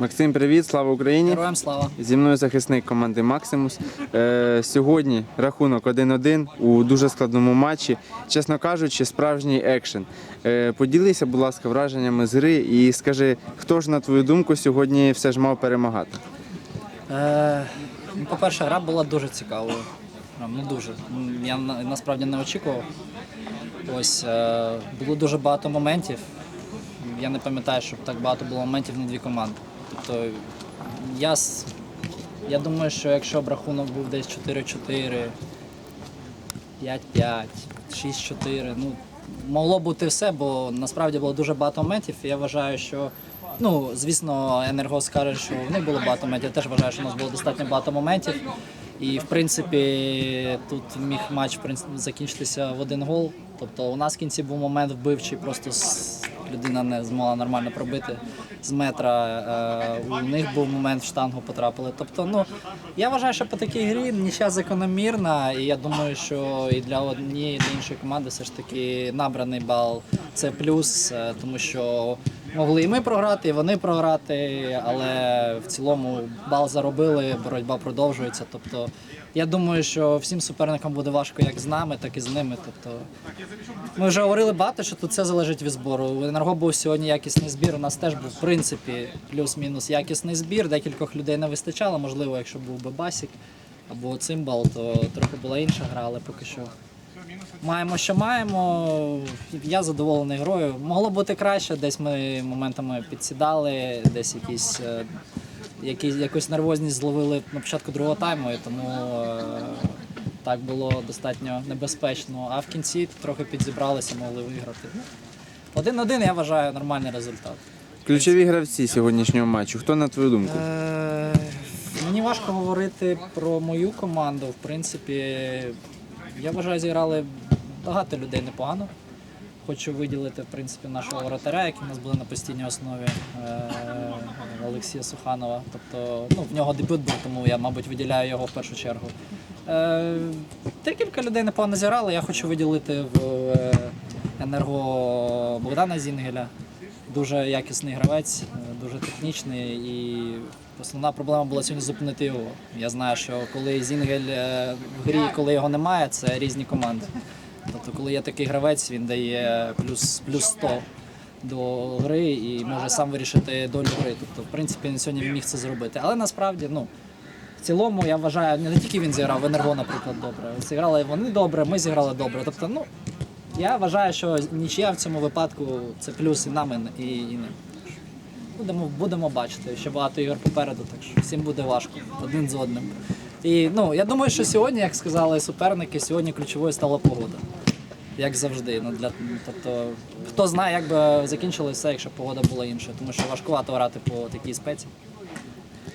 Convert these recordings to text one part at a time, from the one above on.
Максим, привіт, слава Україні! Героям слава. Зі мною захисник команди Максимус. Е, сьогодні рахунок 1-1 у дуже складному матчі. Чесно кажучи, справжній екшен. Е, поділися, будь ласка, враженнями з гри і скажи, хто ж на твою думку сьогодні все ж мав перемагати? Е, ну, по-перше, гра була дуже цікавою. Ну дуже. Я насправді не очікував. Ось е, було дуже багато моментів. Я не пам'ятаю, щоб так багато було моментів на дві команди. Тобто я, я думаю, що якщо б рахунок був десь 4-4, 5-5, 6-4, ну могло бути все, бо насправді було дуже багато моментів. І я вважаю, що ну, звісно, енерго скаже, що в них було багато моментів. Я теж вважаю, що у нас було достатньо багато моментів. І в принципі тут міг матч закінчитися в один гол. Тобто у нас в кінці був момент вбивчий, просто людина не змогла нормально пробити з метра. Е, У них був момент в штангу потрапили. Тобто, ну я вважаю, що по такій грі нічия закономірна, і я думаю, що і для однієї і для іншої команди все ж таки набраний бал це плюс, е, тому що могли і ми програти, і вони програти, але в цілому бал заробили, боротьба продовжується. Тобто, я думаю, що всім суперникам буде важко як з нами, так і з ними. Тобто, ми вже говорили багато, що тут все залежить від збору. У Енерго був сьогодні якісний збір. У нас теж був в принципі плюс-мінус якісний збір. Декількох людей не вистачало. Можливо, якщо був би Басік або Цимбал, то трохи була інша гра, але поки що маємо, що маємо. Я задоволений грою. Могло бути краще, десь ми моментами підсідали, десь якісь. е, Якісь, якусь нервозність зловили на початку другого тайму, і тому е, так було достатньо небезпечно. А в кінці трохи підзібралися, могли виграти. Один-один, я вважаю, нормальний результат. Ключові гравці сьогоднішнього матчу. Хто на твою думку? Е, Мені важко говорити про мою команду. В принципі, я вважаю, зіграли багато людей непогано. Хочу виділити в принципі нашого воротаря, який у нас буде на постійній основі е, Олексія Суханова. Тобто, ну, в нього дебют був, тому я, мабуть, виділяю його в першу чергу. Е, Декілька людей непогано зіграли. Я хочу виділити в е, енерго Богдана Зінгеля. Дуже якісний гравець, дуже технічний і основна проблема була сьогодні зупинити його. Я знаю, що коли Зінгель е, в грі, коли його немає, це різні команди. Тобто, коли є такий гравець, він дає плюс, плюс 100 до гри і може сам вирішити долю гри. Тобто, в принципі, він сьогодні міг це зробити. Але насправді, ну, в цілому, я вважаю, не тільки він зіграв, енерго, наприклад, добре. Зіграли вони добре, ми зіграли добре. Тобто, ну, я вважаю, що нічия в цьому випадку це плюс і нам, і, і ним. Будемо, будемо бачити, ще багато ігор попереду, так що всім буде важко один з одним. І ну, я думаю, що сьогодні, як сказали суперники, сьогодні ключовою стала погода. Як завжди. Ну, для, тобто, хто знає, як би закінчилося все, якщо погода була інша, тому що важкувато грати по такій спеці.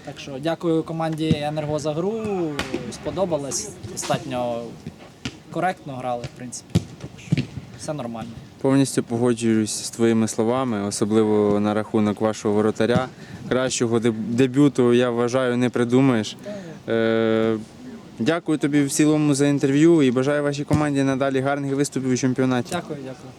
Так що дякую команді Енерго за гру. Сподобалось. Достатньо коректно грали, в принципі. Так що все нормально. Повністю погоджуюсь з твоїми словами, особливо на рахунок вашого воротаря. Кращого дебюту, я вважаю, не придумаєш. Е, дякую тобі в цілому за інтерв'ю і бажаю вашій команді надалі гарних виступів у чемпіонаті. Дякую, дякую.